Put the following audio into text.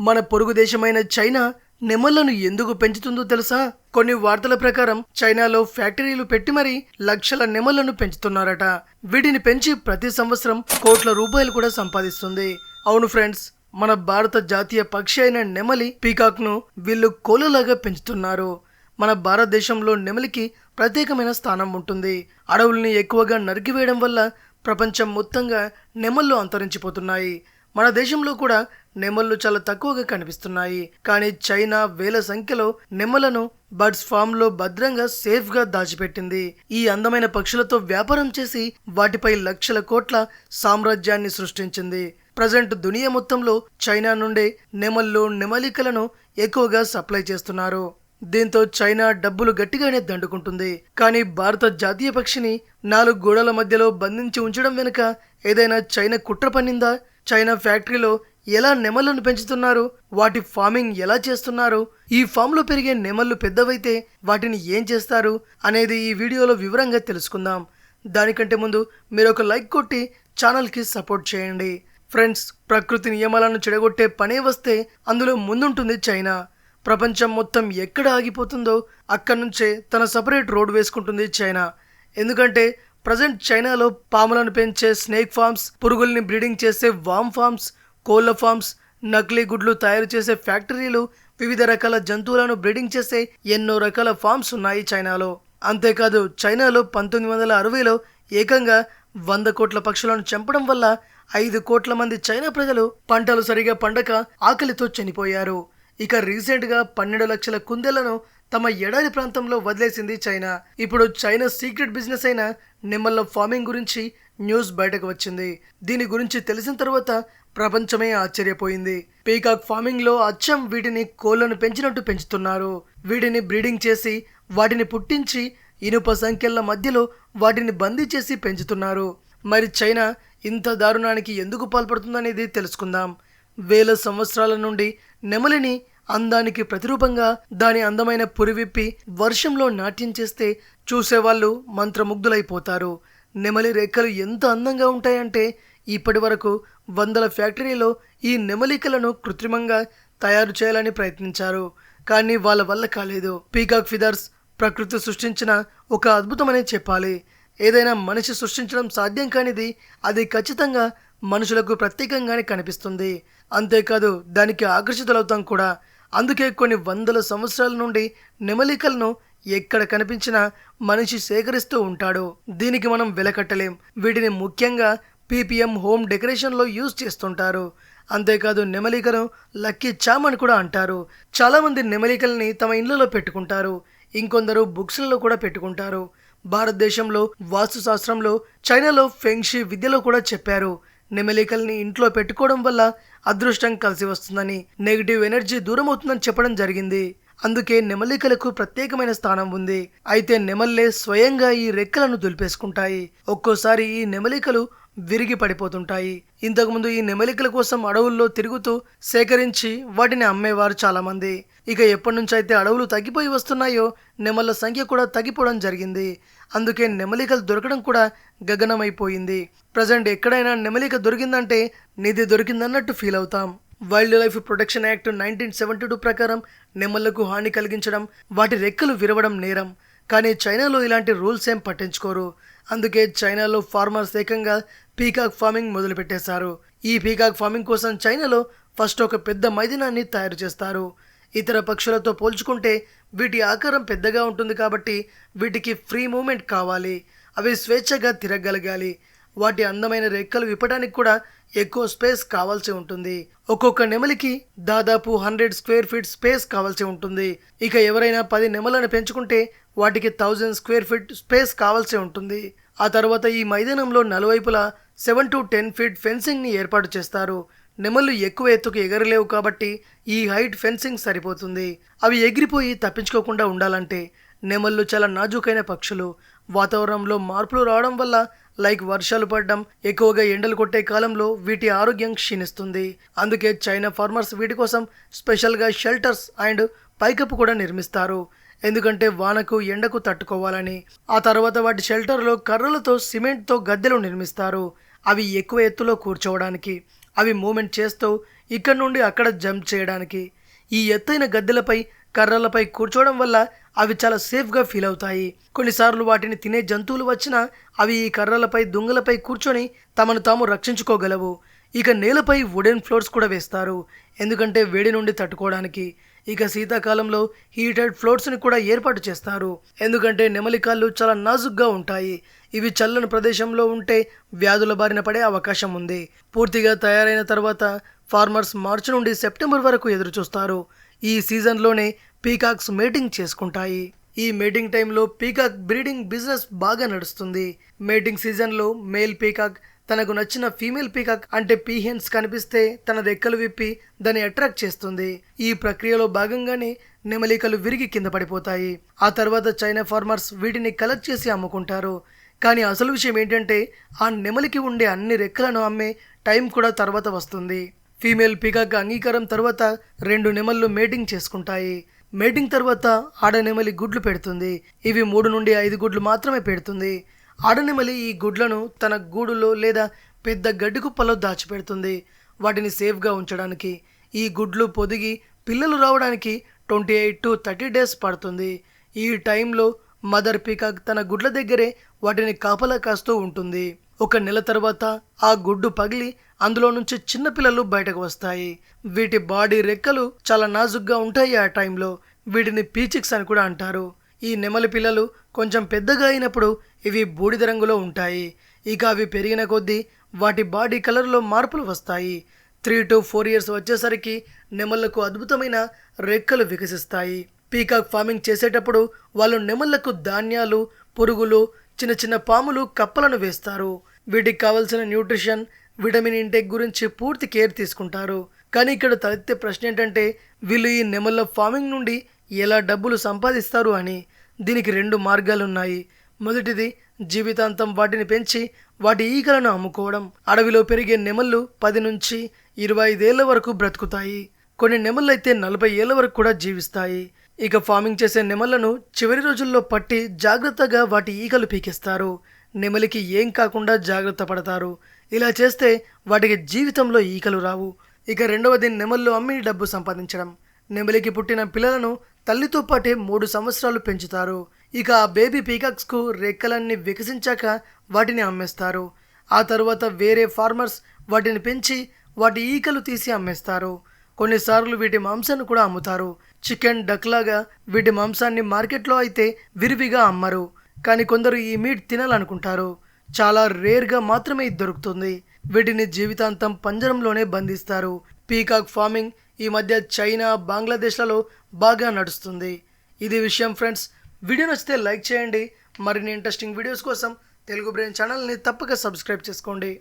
మన పొరుగు దేశమైన చైనా నెమళ్ళను ఎందుకు పెంచుతుందో తెలుసా? కొన్ని వార్తల ప్రకారం చైనాలో ఫ్యాక్టరీలు పెట్టి మరీ లక్షల నెమళ్ళను పెంచుతున్నారట. వీటిని పెంచి ప్రతి సంవత్సరం కోట్ల రూపాయలు కూడా సంపాదిస్తుంది. అవును ఫ్రెండ్స్ మన భారత జాతీయ పక్షి అయిన నెమలి పీకాక్ను వీళ్ళు కోలలాగా పెంచుతున్నారు. మన భారతదేశంలో నెమలికి ప్రత్యేకమైన స్థానం ఉంటుంది. అడవుల్ని ఎక్కువగా నరికివేయడం వల్ల ప్రపంచం మొత్తంగా నెమళ్ళు అంతరించిపోతున్నాయి. మన దేశంలో కూడా నెమళ్ళు చాలా తక్కువగా కనిపిస్తున్నాయి. కానీ చైనా వేల సంఖ్యలో నెమలను బర్డ్స్ ఫామ్లో భద్రంగా సేఫ్గా దాచిపెట్టింది. ఈ అందమైన పక్షులతో వ్యాపారం చేసి వాటిపై లక్షల కోట్ల సామ్రాజ్యాన్ని సృష్టించింది. ప్రజెంట్ దునియా మొత్తంలో చైనా నుండే నెమళ్ళు నెమలికలను ఎక్కువగా సప్లై చేస్తున్నారు. దీంతో చైనా డబ్బులు గట్టిగానే దండుకుంటుంది. కానీ భారత జాతీయ పక్షిని నాలుగు గోడల మధ్యలో బంధించి ఉంచడం వెనుక ఏదైనా చైనా కుట్ర పన్నిందా? చైనా ఫ్యాక్టరీలో ఎలా నెమళ్ళను పెంచుతున్నారు? వాటి ఫార్మింగ్ ఎలా చేస్తున్నారు? ఈ ఫామ్లో పెరిగే నెమళ్ళు పెద్దవైతే వాటిని ఏం చేస్తారు అనేది ఈ వీడియోలో వివరంగా తెలుసుకుందాం. దానికంటే ముందు మీరు ఒక లైక్ కొట్టి ఛానల్కి సపోర్ట్ చేయండి. ఫ్రెండ్స్ ప్రకృతి నియమాలను చెడగొట్టే పనే వస్తే అందులో ముందుంటుంది చైనా. ప్రపంచం మొత్తం ఎక్కడ ఆగిపోతుందో అక్కడి నుంచే తన సపరేట్ రోడ్ వేసుకుంటుంది చైనా. ఎందుకంటే ప్రజెంట్ చైనాలో పాములను పెంచే స్నేక్ ఫార్మ్స్ పురుగుల్ని బ్రీడింగ్ చేసే వామ్ ఫార్మ్స్ కోళ్ళ ఫార్మ్స్ నకిలీ గుడ్లు తయారు చేసే ఫ్యాక్టరీలు వివిధ రకాల జంతువులను బ్రీడింగ్ చేసే ఎన్నో రకాల ఫార్మ్స్ ఉన్నాయి చైనాలో. అంతేకాదు చైనాలో పంతొమ్మిది వందల అరవైలో ఏకంగా వంద కోట్ల పక్షులను చంపడం వల్ల ఐదు కోట్ల మంది చైనా ప్రజలు పంటలు సరిగా పండక ఆకలితో చనిపోయారు. ఇక రీసెంట్గా పన్నెండు లక్షల కుందేళ్ళను తమ ఎడారి ప్రాంతంలో వదిలేసింది చైనా. ఇప్పుడు చైనా సీక్రెట్ బిజినెస్ అయిన నిమ్మల ఫార్మింగ్ గురించి న్యూస్ బయటకు వచ్చింది. దీని గురించి తెలిసిన తర్వాత ప్రపంచమే ఆశ్చర్యపోయింది. పీకాక్ ఫార్మింగ్లో అచ్చం వీటిని కోళ్ళను పెంచినట్టు పెంచుతున్నారు. వీటిని బ్రీడింగ్ చేసి వాటిని పుట్టించి ఇనుప సంఖ్యల మధ్యలో వాటిని బందీ చేసి పెంచుతున్నారు. మరి చైనా ఇంత దారుణానికి ఎందుకు పాల్పడుతుందనేది తెలుసుకుందాం. వేల సంవత్సరాల నుండి నెమలిని అందానికి ప్రతిరూపంగా దాని అందమైన పురివిప్పి వర్షంలో నాట్యం చేస్తే చూసేవాళ్ళు మంత్రముగ్ధులైపోతారు. నెమలి రెక్కలు ఎంత అందంగా ఉంటాయంటే ఇప్పటి వరకు వందల ఫ్యాక్టరీలో ఈ నెమలికలను కృత్రిమంగా తయారు చేయాలని ప్రయత్నించారు. కానీ వాళ్ళ వల్ల కాలేదు. పీకాక్ ఫిదర్స్ ప్రకృతి సృష్టించిన ఒక అద్భుతమనే చెప్పాలి. ఏదైనా మనిషి సృష్టించడం సాధ్యం కానిది అది ఖచ్చితంగా మనుషులకు ప్రత్యేకంగానే కనిపిస్తుంది. అంతేకాదు దానికి ఆకర్షితులవుతాం కూడా. అందుకే కొన్ని వందల సంవత్సరాల నుండి నెమలికలను ఎక్కడ కనిపించినా మనిషి సేకరిస్తూ ఉంటాడు. దీనికి మనం వెలకట్టలేం. వీటిని ముఖ్యంగా పీపీఎం హోమ్ డెకరేషన్లో యూజ్ చేస్తుంటారు. అంతేకాదు నెమలికను లక్కీ చామ్ అని కూడా అంటారు. చాలామంది నెమలికల్ని తమ ఇళ్ళలో పెట్టుకుంటారు. ఇంకొందరు బుక్స్లలో కూడా పెట్టుకుంటారు. భారతదేశంలో వాస్తుశాస్త్రంలో చైనాలో ఫెంగ్షీ విద్యలో కూడా చెప్పారు. నెమలికల్ని ఇంట్లో పెట్టుకోవడం వల్ల అదృష్టం కలిసి వస్తుందని నెగిటివ్ ఎనర్జీ దూరం అవుతుందని చెప్పడం జరిగింది. అందుకే నెమలికలకు ప్రత్యేకమైన స్థానం ఉంది. అయితే నెమల్లే స్వయంగా ఈ రెక్కలను దులిపేసుకుంటాయి. ఒక్కోసారి ఈ నెమలికలు విరిగి పడిపోతుంటాయి. ఇంతకుముందు ఈ నెమలికల కోసం అడవుల్లో తిరుగుతూ సేకరించి వాటిని అమ్మేవారు చాలామంది. ఇక ఎప్పటి నుంచి అయితే అడవులు తగ్గిపోయి వస్తున్నాయో నెమళ్ళ సంఖ్య కూడా తగ్గిపోవడం జరిగింది. అందుకే నెమలికలు దొరకడం కూడా గగనమైపోయింది. ప్రజెంట్ ఎక్కడైనా నెమలిక దొరికిందంటే నిధి దొరికిందన్నట్టు ఫీల్ అవుతాం. Wild life protection act nineteen seventy two ప్రకారం నెమళ్ళకు హాని కలిగించడం వాటి రెక్కలు విరవడం నేరం. కానీ చైనాలో ఇలాంటి రూల్స్ ఏం పట్టించుకోరు. అందుకే చైనాలో ఫార్మర్స్ ఏకంగా పీకాక్ ఫార్మింగ్ మొదలుపెట్టేశారు. ఈ పీకాక్ ఫార్మింగ్ కోసం చైనాలో ఫస్ట్ ఒక పెద్ద మైదానాన్ని తయారు చేస్తారు. ఇతర పక్షులతో పోల్చుకుంటే వీటి ఆకారం పెద్దగా ఉంటుంది కాబట్టి వీటికి ఫ్రీ మూమెంట్ కావాలి. అవి స్వేచ్ఛగా తిరగగలగాలి. వాటి అందమైన రెక్కలు విప్పడానికి కూడా ఎక్కువ స్పేస్ కావాల్సి ఉంటుంది. ఒక్కొక్క నెమలికి దాదాపు హండ్రెడ్ స్క్వేర్ ఫీట్ స్పేస్ కావాల్సి ఉంటుంది. ఇక ఎవరైనా పది నెమలను పెంచుకుంటే వాటికి థౌజండ్ స్క్వేర్ ఫీట్ స్పేస్ కావాల్సి ఉంటుంది. ఆ తర్వాత ఈ మైదానంలో నలువైపులా సెవెన్ టు టెన్ ఫీట్ ఫెన్సింగ్ని ఏర్పాటు చేస్తారు. నెమళ్ళు ఎక్కువ ఎత్తుకు ఎగరలేవు కాబట్టి ఈ హైట్ ఫెన్సింగ్ సరిపోతుంది. అవి ఎగిరిపోయి తప్పించుకోకుండా ఉండాలంటే నెమళ్ళు చాలా నాజూకైన పక్షులు. వాతావరణంలో మార్పులు రావడం వల్ల లైక్ వర్షాలు పడడం ఎక్కువగా ఎండలు కొట్టే కాలంలో వీటి ఆరోగ్యం క్షీణిస్తుంది. అందుకే చైనా ఫార్మర్స్ వీటి కోసం స్పెషల్గా షెల్టర్స్ అండ్ పైకప్పు కూడా నిర్మిస్తారు. ఎందుకంటే వానకు ఎండకు తట్టుకోవాలని. ఆ తర్వాత వాటి షెల్టర్లో కర్రలతో సిమెంట్తో గద్దెలు నిర్మిస్తారు. అవి ఎక్కువ ఎత్తులో కూర్చోవడానికి. అవి మూమెంట్ చేస్తూ ఇక్కడ నుండి అక్కడ జంప్ చేయడానికి. ఈ ఎత్తైన గద్దెలపై కర్రలపై కూర్చోవడం వల్ల అవి చాలా సేఫ్గా ఫీల్ అవుతాయి. కొన్నిసార్లు వాటిని తినే జంతువులు వచ్చినా అవి ఈ కర్రలపై దుంగలపై కూర్చొని తమను తాము రక్షించుకోగలవు. ఇక నేలపై వుడెన్ ఫ్లోర్స్ కూడా వేస్తారు. ఎందుకంటే వేడి నుండి తట్టుకోవడానికి. ఇక శీతాకాలంలో హీటెడ్ ఫ్లోట్స్ని కూడా ఏర్పాటు చేస్తారు. ఎందుకంటే నెమలికాళ్ళు చాలా నాజుగ్గా ఉంటాయి. ఇవి చల్లని ప్రదేశంలో ఉంటే వ్యాధుల బారిన పడే అవకాశం ఉంది. పూర్తిగా తయారైన తర్వాత ఫార్మర్స్ మార్చి నుండి సెప్టెంబర్ వరకు ఎదురుచూస్తారు. ఈ సీజన్లోనే పీకాక్స్ మేటింగ్ చేసుకుంటాయి. ఈ మేటింగ్ టైంలో పీకాక్ బ్రీడింగ్ బిజినెస్ బాగా నడుస్తుంది. మేటింగ్ సీజన్లో మేల్ పీకాక్ తనకు నచ్చిన ఫీమేల్ పీకాక్ అంటే పీహెన్స్ కనిపిస్తే తన రెక్కలు విప్పి దాన్ని అట్రాక్ట్ చేస్తుంది. ఈ ప్రక్రియలో భాగంగానే నెమలికలు విరిగి కింద పడిపోతాయి. ఆ తర్వాత చైనా ఫార్మర్స్ వీటిని కలెక్ట్ చేసి అమ్ముకుంటారు. కానీ అసలు విషయం ఏంటంటే ఆ నెమలికి ఉండే అన్ని రెక్కలను అమ్మే టైం కూడా తర్వాత వస్తుంది. ఫీమేల్ పీకాక్ అంగీకారం తర్వాత రెండు నెమళ్ళు మేటింగ్ చేసుకుంటాయి. మేటింగ్ తర్వాత ఆడ నెమలి గుడ్లు పెడుతుంది. ఇవి మూడు నుండి ఐదు గుడ్లు మాత్రమే పెడుతుంది. ఆడనెమలి ఈ గుడ్లను తన గూడులో లేదా పెద్ద గడ్డి కుప్పలో దాచిపెడుతుంది. వాటిని సేఫ్గా ఉంచడానికి ఈ గుడ్లు పొదిగి పిల్లలు రావడానికి twenty eight to thirty days పడుతుంది. ఈ టైంలో మదర్ పీకాక్ తన గుడ్ల దగ్గరే వాటిని కాపలా కాస్తూ ఉంటుంది. ఒక నెల తర్వాత ఆ గుడ్డు పగిలి అందులో నుంచి చిన్న పిల్లలు బయటకు వస్తాయి. వీటి బాడీ రెక్కలు చాలా నాజుగ్గా ఉంటాయి ఆ టైంలో. వీటిని పీచిక్స్ అని కూడా అంటారు. ఈ నెమలి పిల్లలు కొంచెం పెద్దగా అయినప్పుడు ఇవి బూడిద రంగులో ఉంటాయి. ఇక అవి పెరిగిన కొద్దీ వాటి బాడీ కలర్లో మార్పులు వస్తాయి. త్రీ టు ఫోర్ ఇయర్స్ వచ్చేసరికి నెమళ్ళకు అద్భుతమైన రెక్కలు వికసిస్తాయి. పీకాక్ ఫార్మింగ్ చేసేటప్పుడు వాళ్ళు నెమళ్ళకు ధాన్యాలు పురుగులు చిన్న చిన్న పాములు కప్పలను వేస్తారు. వీటికి కావలసిన న్యూట్రిషన్ విటమిన్ ఇంటేక్ గురించి పూర్తి కేర్ తీసుకుంటారు. కానీ ఇక్కడ తలెత్తే ప్రశ్న ఏంటంటే వీళ్ళు ఈ నెమళ్ళ ఫార్మింగ్ నుండి ఎలా డబ్బులు సంపాదిస్తారు అని దీనికి రెండు మార్గాలు ఉన్నాయి మొదటిది జీవితాంతం వాటిని పెంచి వాటి ఈకలను అమ్ముకోవడం. అడవిలో పెరిగే నెమళ్ళు పది నుంచి ఇరవై ఐదేళ్ళ వరకు బ్రతుకుతాయి. కొన్ని నెమళ్ళు అయితే నలభై ఏళ్ళ వరకు కూడా జీవిస్తాయి. ఇక ఫార్మింగ్ చేసే నెమళ్ళను చివరి రోజుల్లో పట్టి జాగ్రత్తగా వాటి ఈకలు పీకిస్తారు. నెమలికి ఏం కాకుండా జాగ్రత్త పడతారు. ఇలా చేస్తే వాటికి జీవితంలో ఈకలు రావు. ఇక రెండవది నెమళ్ళు అమ్మి డబ్బు సంపాదించడం. నెమలికి పుట్టిన పిల్లలను తల్లితో పాటే మూడు సంవత్సరాలు పెంచుతారు. ఇక ఆ బేబీ పీకాక్స్కు రెక్కలన్నీ వికసించాక వాటిని అమ్మేస్తారు. ఆ తరువాత వేరే ఫార్మర్స్ వాటిని పెంచి వాటి ఈకలు తీసి అమ్మేస్తారు. కొన్నిసార్లు వీటి మాంసాన్ని కూడా అమ్ముతారు. చికెన్ డక్ లాగా వీటి మాంసాన్ని మార్కెట్లో అయితే విరివిగా అమ్మరు. కానీ కొందరు ఈ మీట్ తినాలనుకుంటారు. చాలా రేర్గా మాత్రమే ఇది దొరుకుతుంది. వీటిని జీవితాంతం పంజరంలోనే బంధిస్తారు. పీకాక్ ఫార్మింగ్ ఈ మధ్య చైనా బంగ్లాదేశ్లలో బాగా నడుస్తుంది. ఇది విషయం ఫ్రెండ్స్. వీడియో నచ్చితే లైక్ చేయండి. మరిన్ని ఇంట్రెస్టింగ్ వీడియోస్ కోసం తెలుగు బ్రెయిన్ ఛానల్ని తప్పక సబ్స్క్రైబ్ చేసుకోండి.